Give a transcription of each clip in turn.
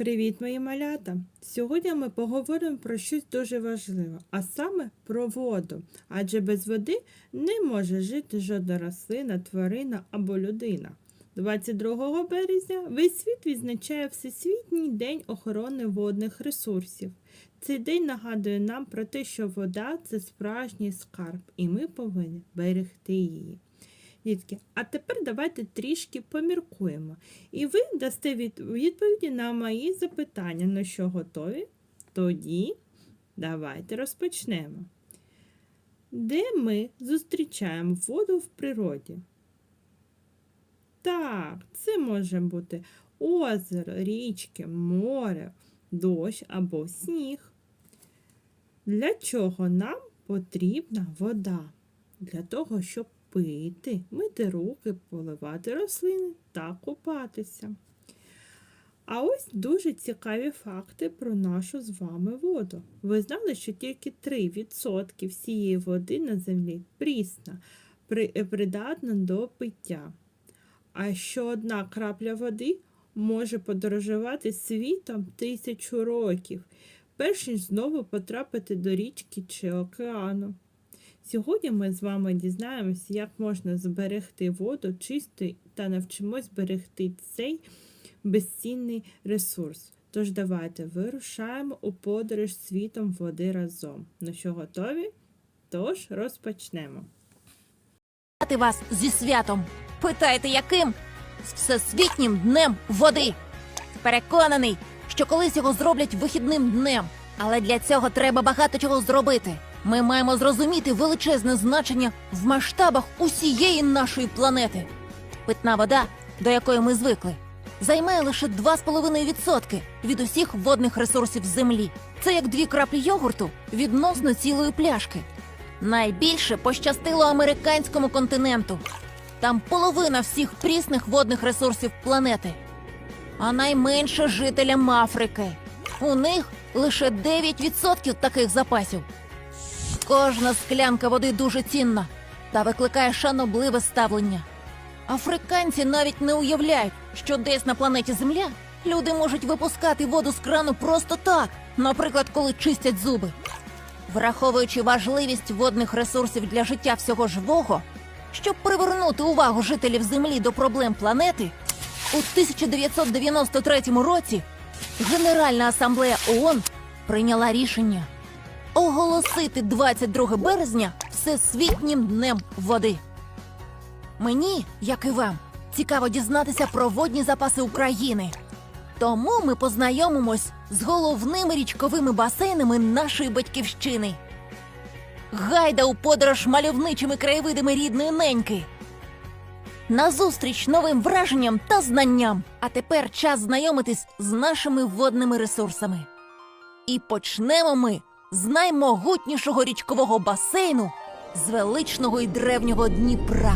Привіт, мої малята! Сьогодні ми поговоримо про щось дуже важливе, а саме про воду. Адже без води не може жити жодна рослина, тварина або людина. 22 березня весь світ відзначає Всесвітній день охорони водних ресурсів. Цей день нагадує нам про те, що вода це справжній скарб, і ми повинні берегти її. Дітки, а тепер давайте трішки поміркуємо. І ви дасте відповіді на мої запитання. Ну що, готові? Тоді давайте розпочнемо. Де ми зустрічаємо воду в природі? Так, це може бути озеро, річки, море, дощ або сніг. Для чого нам потрібна вода? Для того, щоб пити, мити руки, поливати рослини та купатися. А ось дуже цікаві факти про нашу з вами воду. Ви знали, що тільки 3% всієї води на землі прісна, придатна до пиття. А що одна крапля води може подорожувати світом тисячу років, перш ніж знову потрапити до річки чи океану. Сьогодні ми з вами дізнаємося, як можна зберегти воду чистою та навчимось берегти цей безцінний ресурс. Тож давайте вирушаємо у подорож світом води разом. Ну що, готові? Тож розпочнемо. Вас зі святом. Питаєте, яким? З всесвітнім днем води. Переконаний, що колись його зроблять вихідним днем. Але для цього треба багато чого зробити. Ми маємо зрозуміти величезне значення в масштабах усієї нашої планети. Питна вода, до якої ми звикли, займає лише 2,5% від усіх водних ресурсів землі. Це як дві краплі йогурту відносно цілої пляшки. Найбільше пощастило американському континенту. Там половина всіх прісних водних ресурсів планети. А найменше жителям Африки. У них лише 9% таких запасів. Кожна склянка води дуже цінна та викликає шанобливе ставлення. Африканці навіть не уявляють, що десь на планеті Земля люди можуть випускати воду з крану просто так, наприклад, коли чистять зуби. Враховуючи важливість водних ресурсів для життя всього живого, щоб привернути увагу жителів Землі до проблем планети, у 1993 році Генеральна асамблея ООН прийняла рішення оголосити 22 березня Всесвітнім днем води. Мені, як і вам, цікаво дізнатися про водні запаси України. Тому ми познайомимось з головними річковими басейнами нашої батьківщини. Гайда у подорож мальовничими краєвидами рідної неньки. Назустріч новим враженням та знанням. А тепер час знайомитись з нашими водними ресурсами. І почнемо ми з наймогутнішого річкового басейну з величного і древнього Дніпра.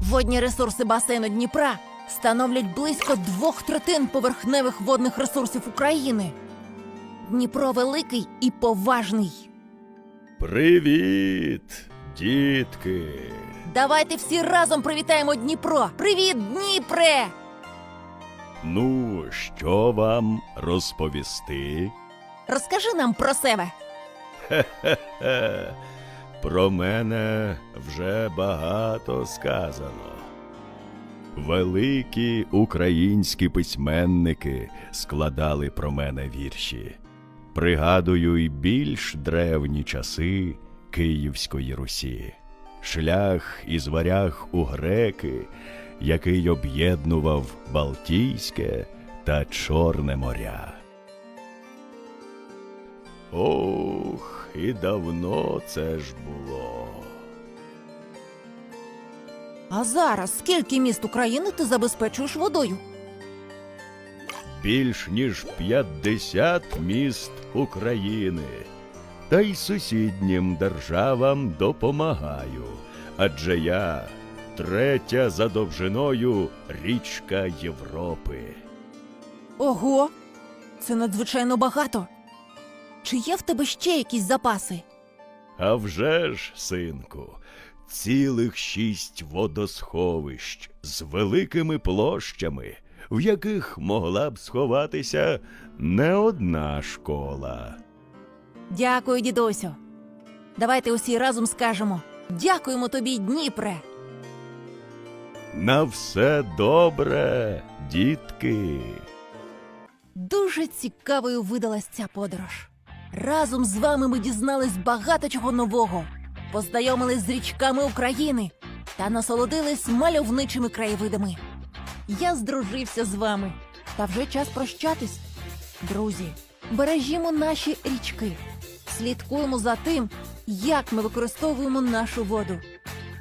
Водні ресурси басейну Дніпра становлять близько двох третин поверхневих водних ресурсів України. Дніпро великий і поважний. Привіт, дітки! Давайте всі разом привітаємо Дніпро. Привіт, Дніпре! Ну, що вам розповісти? Розкажи нам про себе. Хе, про мене вже багато сказано. Великі українські письменники складали про мене вірші. Пригадую й більш древні часи Київської Русі, шлях із варяг у греки, який об'єднував Балтійське та Чорне моря. Ох, і давно це ж було. А зараз скільки міст України ти забезпечуєш водою? Більш ніж 50 міст України. Та й сусіднім державам допомагаю. Адже я третя за довжиною річка Європи. Ого, це надзвичайно багато. Чи є в тебе ще якісь запаси? А вже ж, синку, цілих шість водосховищ з великими площами в яких могла б сховатися не одна школа. Дякую, дідусю. Давайте усі разом скажемо дякуємо тобі, Дніпре. На все добре, дітки. Дуже цікавою видалась ця подорож. Разом з вами ми дізнались багато чого нового, познайомились з річками України та насолодились мальовничими краєвидами. Я здружився з вами, та вже час прощатись. Друзі, бережімо наші річки, слідкуємо за тим, як ми використовуємо нашу воду.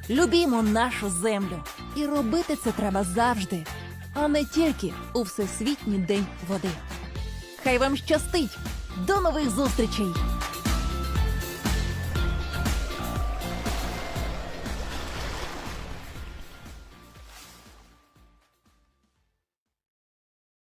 Любімо нашу землю. І робити це треба завжди, а не тільки у Всесвітній день води. Хай вам щастить! До нових зустрічей!